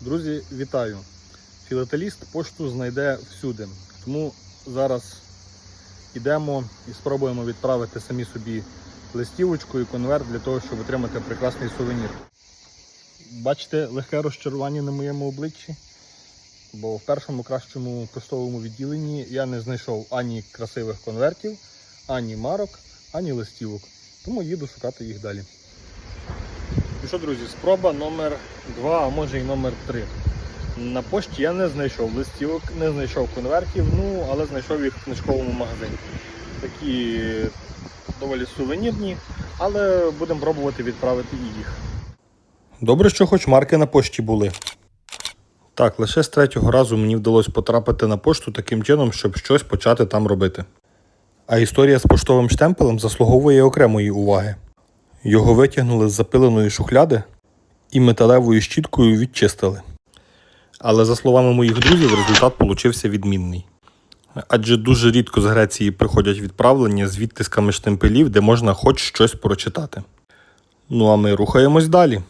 Друзі, вітаю! Філателіст пошту знайде всюди. Тому зараз йдемо і спробуємо відправити самі собі листівочку і конверт для того, щоб отримати прекрасний сувенір. Бачите легке розчарування на моєму обличчі, бо в першому кращому поштовому відділенні я не знайшов ані красивих конвертів, ані марок, ані листівок. Тому їду шукати їх далі. Ну що, друзі, спроба номер 2, а може і номер 3. На пошті я не знайшов листівок, не знайшов конвертів, ну, але знайшов їх в книжковому магазині. Такі доволі сувенірні, але будемо пробувати відправити і їх. Добре, що хоч марки на пошті були. Так, лише з третього разу мені вдалося потрапити на пошту таким чином, щоб щось почати там робити. А історія з поштовим штемпелем заслуговує окремої уваги. Його витягнули з запиленої шухляди і металевою щіткою відчистили. Але за словами моїх друзів, результат получився відмінний. Адже дуже рідко з Греції приходять відправлення з відтисками штемпелів, де можна хоч щось прочитати. Ну а ми рухаємось далі.